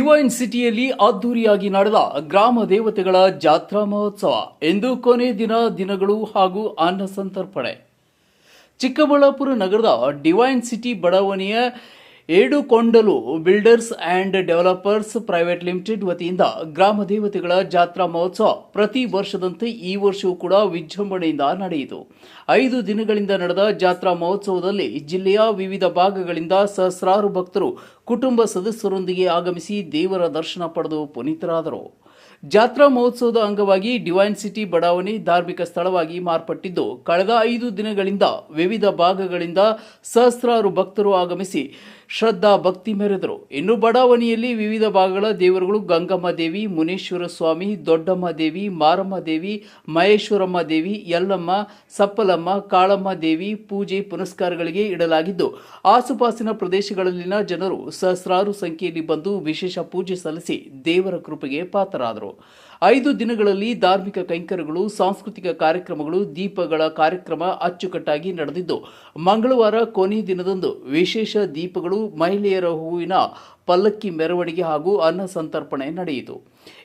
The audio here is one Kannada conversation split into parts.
ಡಿವೈನ್ ಸಿಟಿಯಲ್ಲಿ ಅದ್ದೂರಿಯಾಗಿ ನಡೆದ ಗ್ರಾಮ ದೇವತೆಗಳ ಜಾತ್ರಾ ಮಹೋತ್ಸವ ಎಂದು ಕೊನೆ ದಿನ ದಿನಗಳು ಹಾಗೂ ಅನ್ನ ಸಂತರ್ಪಣೆ. ಚಿಕ್ಕಬಳ್ಳಾಪುರ ನಗರದ ಡಿವೈನ್ ಸಿಟಿ ಬಡಾವಣೆಯ Yedukondalu builders and developers private limited ವತಿಯಿಂದ ಗ್ರಾಮ ದೇವತೆಗಳ ಜಾತ್ರಾ ಮಹೋತ್ಸವ ಪ್ರತಿ ವರ್ಷದಂತೆ ಈ ವರ್ಷವೂ ಕೂಡ ವಿಜೃಂಭಣೆಯಿಂದ ನಡೆಯಿತು. ಐದು ದಿನಗಳಿಂದ ನಡೆದ ಜಾತ್ರಾ ಮಹೋತ್ಸವದಲ್ಲಿ ಜಿಲ್ಲೆಯ ವಿವಿಧ ಭಾಗಗಳಿಂದ ಸಹಸ್ರಾರು ಭಕ್ತರು ಕುಟುಂಬ ಸದಸ್ಯರೊಂದಿಗೆ ಆಗಮಿಸಿ ದೇವರ ದರ್ಶನ ಪಡೆದು ಪುನೀತರಾದರು. ಜಾತ್ರಾ ಮಹೋತ್ಸವದ ಅಂಗವಾಗಿ ಡಿವೈನ್ ಸಿಟಿ ಬಡಾವಣೆ ಧಾರ್ಮಿಕ ಸ್ಥಳವಾಗಿ ಮಾರ್ಪಟ್ಟಿದ್ದು, ಕಳೆದ ಐದು ದಿನಗಳಿಂದ ವಿವಿಧ ಭಾಗಗಳಿಂದ ಸಹಸ್ರಾರು ಭಕ್ತರು ಆಗಮಿಸಿ ಶ್ರದ್ಧಾ ಭಕ್ತಿ ಮೆರೆದರು. ಇನ್ನು ಬಡಾವಣೆಯಲ್ಲಿ ವಿವಿಧ ಭಾಗಗಳ ದೇವರುಗಳು ಗಂಗಮ್ಮ ದೇವಿ, ಮುನೇಶ್ವರ ಸ್ವಾಮಿ, ದೊಡ್ಡಮ್ಮ ದೇವಿ, ಮಾರಮ್ಮ ದೇವಿ, ಮಹೇಶ್ವರಮ್ಮ ದೇವಿ, ಯಲ್ಲಮ್ಮ, ಸಪ್ಪಲಮ್ಮ, ಕಾಳಮ್ಮ ದೇವಿ ಪೂಜೆ ಪುನಸ್ಕಾರಗಳಿಗೆ ಇಡಲಾಗಿದ್ದು, ಆಸುಪಾಸಿನ ಪ್ರದೇಶಗಳಲ್ಲಿನ ಜನರು ಸಹಸ್ರಾರು ಸಂಖ್ಯೆಯಲ್ಲಿ ಬಂದು ವಿಶೇಷ ಪೂಜೆ ಸಲ್ಲಿಸಿ ದೇವರ ಕೃಪೆಗೆ ಪಾತ್ರರಾದರು ಐದು ದಿನಗಳಲ್ಲಿ ಧಾರ್ಮಿಕ ಕೈಂಕರ್ಯಗಳು, ಸಾಂಸ್ಕೃತಿಕ ಕಾರ್ಯಕ್ರಮಗಳು, ದೀಪಗಳ ಕಾರ್ಯಕ್ರಮ ಅಚ್ಚುಕಟ್ಟಾಗಿ ನಡೆದಿದ್ದು, ಮಂಗಳವಾರ ಕೊನೆಯ ದಿನದಂದು ವಿಶೇಷ ದೀಪಗಳು ಮಹಿಳೆಯರ ಹೂವಿನ ಪಲ್ಲಕ್ಕಿ ಮೆರವಣಿಗೆ ಹಾಗೂ ಅನ್ನ ಸಂತರ್ಪಣೆ ನಡೆಯಿತು.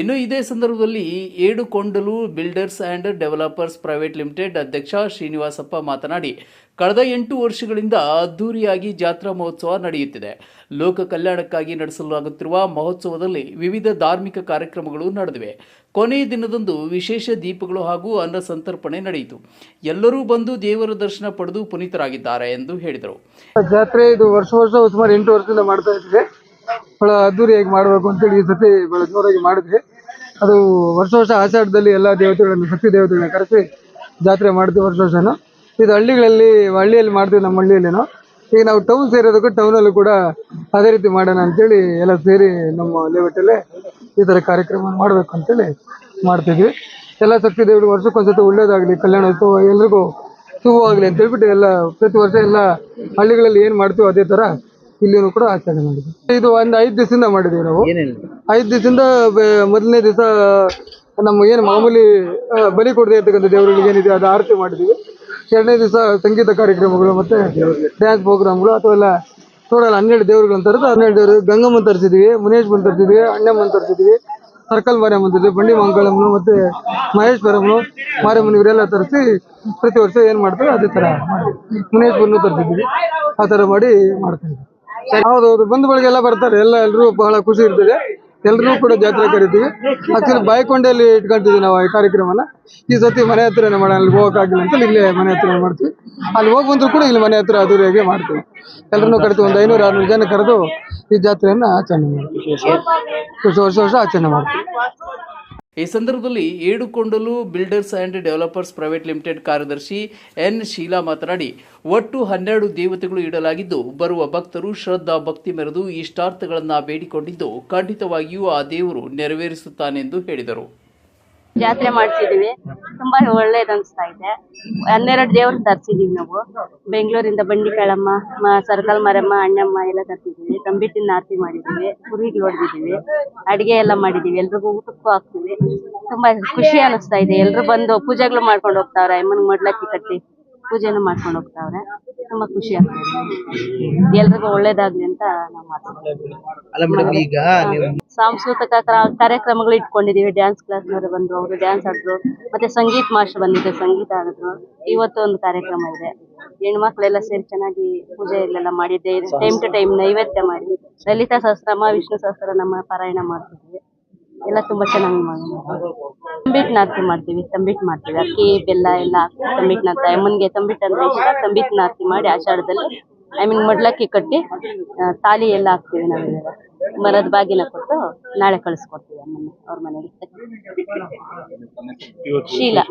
ಇನ್ನು ಇದೇ ಸಂದರ್ಭದಲ್ಲಿ Yedukondalu builders and developers private limited ಅಧ್ಯಕ್ಷ ಶ್ರೀನಿವಾಸಪ್ಪ ಮಾತನಾಡಿ, ಕಳೆದ ಎಂಟು ವರ್ಷಗಳಿಂದ ಅದ್ದೂರಿಯಾಗಿ ಜಾತ್ರಾ ಮಹೋತ್ಸವ ನಡೆಯುತ್ತಿದೆ. ಲೋಕ ಕಲ್ಯಾಣಕ್ಕಾಗಿ ನಡೆಸಲಾಗುತ್ತಿರುವ ಮಹೋತ್ಸವದಲ್ಲಿ ವಿವಿಧ ಧಾರ್ಮಿಕ ಕಾರ್ಯಕ್ರಮಗಳು ನಡೆದಿವೆ. ಕೊನೆಯ ದಿನದಂದು ವಿಶೇಷ ದೀಪಗಳು ಹಾಗೂ ಅನ್ನ ಸಂತರ್ಪಣೆ ನಡೆಯಿತು. ಎಲ್ಲರೂ ಬಂದು ದೇವರ ದರ್ಶನ ಪಡೆದು ಪುನೀತರಾಗಿದ್ದಾರೆ ಎಂದು ಹೇಳಿದರು. ಜಾತ್ರೆ ಇದು ವರ್ಷ ವರ್ಷ ಸುಮಾರು ಎಂಟು ವರ್ಷದಿಂದ ಮಾಡ್ತಾ ಬಹಳ ಅದ್ದೂರಿಯಾಗಿ ಮಾಡಬೇಕು ಅಂತೇಳಿ ಈ ಸತಿ ಬಹಳ ಜೋರಾಗಿ ಮಾಡಿದ್ವಿ. ಅದು ವರ್ಷ ವರ್ಷ ಆಷಾಢದಲ್ಲಿ ಎಲ್ಲ ದೇವತೆಗಳನ್ನು, ಶಕ್ತಿ ದೇವತೆಗಳನ್ನ ಕರೆಸಿ ಜಾತ್ರೆ ಮಾಡ್ತೀವಿ ವರ್ಷ ವರ್ಷನೂ. ಇದು ಹಳ್ಳಿಗಳಲ್ಲಿ, ಹಳ್ಳಿಯಲ್ಲಿ ಮಾಡ್ತೀವಿ ನಮ್ಮ ಹಳ್ಳಿಯಲ್ಲೇನೋ. ಈಗ ನಾವು ಟೌನ್ ಸೇರೋದಕ್ಕೂ ಟೌನಲ್ಲೂ ಕೂಡ ಅದೇ ರೀತಿ ಮಾಡೋಣ ಅಂತೇಳಿ ಎಲ್ಲ ಸೇರಿ ನಮ್ಮ ಲೇಔಟಲ್ಲೇ ಈ ಥರ ಕಾರ್ಯಕ್ರಮ ಮಾಡಬೇಕು ಅಂತೇಳಿ ಮಾಡ್ತಿದ್ವಿ. ಎಲ್ಲ ಶಕ್ತಿ ದೇವರು ವರ್ಷಕ್ಕೊಂದ್ಸತಿ ಒಳ್ಳೇದಾಗಲಿ ಕಲ್ಯಾಣೋತ್ಸವ ಎಲ್ರಿಗೂ ಶುಭವಾಗಲಿ ಅಂತ ಹೇಳ್ಬಿಟ್ಟು ಎಲ್ಲ ಪ್ರತಿ ವರ್ಷ ಎಲ್ಲ ಹಳ್ಳಿಗಳಲ್ಲಿ ಏನು ಮಾಡ್ತೀವೋ ಅದೇ ಥರ ಇಲ್ಲಿನೂ ಕೂಡ ಆಚರಣೆ ಮಾಡಿದ್ವಿ. ಇದು ಒಂದು ಐದು ದಿವಸದಿಂದ ಮಾಡಿದ್ವಿ ನಾವು. ಐದು ದಿವಸದಿಂದ ಮೊದಲನೇ ದಿವಸ ನಮ್ಮ ಏನು ಮಾಮೂಲಿ ಬಲಿ ಕೊಡದೇ ಇರ್ತಕ್ಕಂಥ ದೇವರುಗಳಿಗೆ ಏನಿದೆ ಅದು ಆರತಿ ಮಾಡಿದ್ವಿ. ಎರಡನೇ ದಿವಸ ಸಂಗೀತ ಕಾರ್ಯಕ್ರಮಗಳು ಮತ್ತೆ ಡ್ಯಾನ್ಸ್ ಪ್ರೋಗ್ರಾಮ್ಗಳು ಅಥವಾ ಎಲ್ಲ ಟೋಟಲ್ ಹನ್ನೆರಡು ದೇವರುಗಳನ್ನ ತರೋದು ಹನ್ನೆರಡು ದೇವರು ಗಂಗಮ್ಮನ ತರಿಸಿದ್ವಿ ಮುನೇಶ್ವರನ್ ತರಿಸಿದ್ವಿ ಅಣ್ಣಮ್ಮನ ತರಿಸಿದ್ವಿ ಸರ್ಕಲ್ ಮಾರಿಯಮ್ಮನ ತರಿಸಿದ್ವಿ ಬಂಡಿ ಮಂಗಳಮ್ಮನು ಮತ್ತೆ ಮಹೇಶ್ವರಮ್ಮನು ಮಾರಿಯಮ್ಮನ ಇವರೆಲ್ಲ ತರಿಸಿ ಪ್ರತಿ ವರ್ಷ ಏನು ಮಾಡ್ತಾರೆ ಅದೇ ಥರ ಮುನೇಶ್ ಮುನೇಶ್ವರನು ತರಿಸಿದ್ವಿ. ಆ ಥರ ಮಾಡಿ ಮಾಡ್ತೀವಿ ಹೌದು ಹೌದು. ಬಂಧು ಬಳಗ ಎಲ್ಲ ಬರ್ತಾರೆ. ಎಲ್ಲ ಎಲ್ಲರೂ ಬಹಳ ಖುಷಿ ಇರ್ತದೆ. ಎಲ್ಲರೂ ಕೂಡ ಜಾತ್ರೆ ಕರಿತೀವಿ. ಆಕ್ಚುಲಿ ಬಾಯ್ಕೊಂಡೆಯಲ್ಲಿ ಇಟ್ಕೊಳ್ತೀವಿ ನಾವು ಈ ಕಾರ್ಯಕ್ರಮನ. ಈ ಸತಿ ಮನೆ ಹತ್ರನೇ ಮಾಡೋಣ. ಅಲ್ಲಿ ಹೋಗೋಕ್ಕಾಗಿಲ್ಲ ಅಂತ ಇಲ್ಲೇ ಮನೆ ಹತ್ರ ಮಾಡ್ತೀವಿ. ಅಲ್ಲಿ ಹೋಗಿ ಬಂದ್ರು ಕೂಡ ಇಲ್ಲಿ ಮನೆ ಹತ್ರ ಅದ್ದೂರಿಯಾಗಿ ಮಾಡ್ತೀವಿ. ಎಲ್ಲರನ್ನೂ ಕರಿತೀವಿ ಒಂದು ಐನೂರು ಆರ್ನೂರು ಜನ ಕರೆದು ಈ ಜಾತ್ರೆಯನ್ನು ಆಚರಣೆ ಮಾಡ್ತೀವಿ. ವರ್ಷ ವರ್ಷ ಆಚರಣೆ ಮಾಡ್ತೀವಿ. ಈ ಸಂದರ್ಭದಲ್ಲಿ Yedukondalu builders and developers private limited ಕಾರ್ಯದರ್ಶಿ ಎನ್ ಶೀಲಾ ಮಾತನಾಡಿ, ಒಟ್ಟು ಹನ್ನೆರಡು ದೇವತೆಗಳು ಇಡಲಾಗಿದ್ದು, ಬರುವ ಭಕ್ತರು ಶ್ರದ್ಧಾ ಭಕ್ತಿ ಮೆರೆದು ಇಷ್ಟಾರ್ಥಗಳನ್ನು ಬೇಡಿಕೊಂಡಿದ್ದು ಖಂಡಿತವಾಗಿಯೂ ಆ ದೇವರು ನೆರವೇರಿಸುತ್ತಾನೆಂದು ಹೇಳಿದರು. ಜಾತ್ರೆ ಮಾಡ್ಸಿದೀವಿ. ತುಂಬಾ ಒಳ್ಳೇದ್ ಅನ್ಸ್ತಾ ಇದೆ. ಹನ್ನೆರಡು ದೇವ್ರ ತರ್ಸಿದೀವಿ ನಾವು. ಬೆಂಗಳೂರಿಂದ ಬಂಡಿ ಕಾಳಮ್ಮ ಸರ್ಕಲ್ ಮಾರಮ್ಮ, ಅಣ್ಣಮ್ಮ ಎಲ್ಲ ತರ್ಸಿದೀವಿ. ತಂಬಿಟ್ಟಿನ ಆರತಿ ಮಾಡಿದೀವಿ. ಕುರಿಗಳು ಹೊಡೆದಿದೀವಿ ಅಡಿಗೆ ಎಲ್ಲ ಮಾಡಿದೀವಿ. ಎಲ್ರಿಗೂ ಊಟಕ್ಕೂ ಹಾಕ್ತಿವಿ. ತುಂಬಾ ಖುಷಿ ಅನಿಸ್ತಾ ಇದೆ. ಎಲ್ರು ಬಂದು ಪೂಜೆಗಳು ಮಾಡ್ಕೊಂಡು ಹೋಗ್ತಾವ್ರೆ. ಅಮ್ಮನ್ ಮಡ್ಲಕ್ಕಿ ಕಟ್ಟಿ ಪೂಜೆನೂ ಮಾಡ್ಕೊಂಡು ಹೋಗ್ತಾವ್ರೆ. ತುಂಬಾ ಖುಷಿ ಆಗ್ತದೆ ಎಲ್ರಿಗೂ ಒಳ್ಳೇದಾಗ್ಲಿ ಅಂತ ನಾವು ಮಾಡ್ತೀವಿ. ಸಾಂಸ್ಕೃತಿಕ ಕ್ರ- ಕಾರ್ಯಕ್ರಮಗಳು ಇಟ್ಕೊಂಡಿದೀವಿ. ಡ್ಯಾನ್ಸ್ ಕ್ಲಾಸ್ನವರು ಬಂದ್ರು, ಅವರು ಡ್ಯಾನ್ಸ್ ಆಡಿದ್ರು, ಮತ್ತೆ ಸಂಗೀತ ಮಾಸ್ಟರ್ ಬಂದಿದ್ರು ಸಂಗೀತ ಆಡಿದ್ರು. ಇವತ್ತು ಒಂದು ಕಾರ್ಯಕ್ರಮ ಇದೆ. ಹೆಣ್ಮಕ್ಳೆಲ್ಲ ಸೇರಿ ಚೆನ್ನಾಗಿ ಪೂಜೆ ಎಲ್ಲ ಮಾಡಿದ್ದೆ. ಟೈಮ್ ಟು ಟೈಮ್ ನೈವೇದ್ಯ ಮಾಡಿ, ಲಲಿತಾ ಸಹಸ್ರನಾಮ ವಿಷ್ಣು ನಮ್ಮ ಪಾರಾಯಣ ಮಾಡ್ತಿದ್ವಿ. ಎಲ್ಲ ತುಂಬಾ ಚೆನ್ನಾಗಿ ಮಾಡಿದ್ವಿ. ತಂಬಿಟ್ ನಾರ್ತಿ ಮಾಡ್ತೀವಿ, ತಂಬಿಟ್ ಮಾಡ್ತೀವಿ. ಅಕ್ಕಿ, ಬೆಲ್ಲ ಎಲ್ಲ ತಂಬಿಟ್ ನಾರ್ತಿ ಅಮ್ಮನ್ಗೆ ತಂಬಿಟ್ ಅಂದ್ರೆ ಇಷ್ಟ. ತಂಬಿಟ್ ನಾರ್ತಿ ಮಾಡಿ ಆಷಾಢದಲ್ಲಿ ಐ ಮೀನ್ ಮಡ್ಲಕ್ಕಿ ಕಟ್ಟಿ ತಾಲಿ ಎಲ್ಲ ಹಾಕ್ತೀವಿ ನಾವೆಲ್ಲ. ಮರದ ಬಾಗಿನ ಕೊಟ್ಟು ನಾಳೆ ಕಳಿಸ್ಕೊಡ್ತೀವಿ ಅಮ್ಮನ ಅವ್ರ ಮನೆಗೆ. ಶೀಲಾ.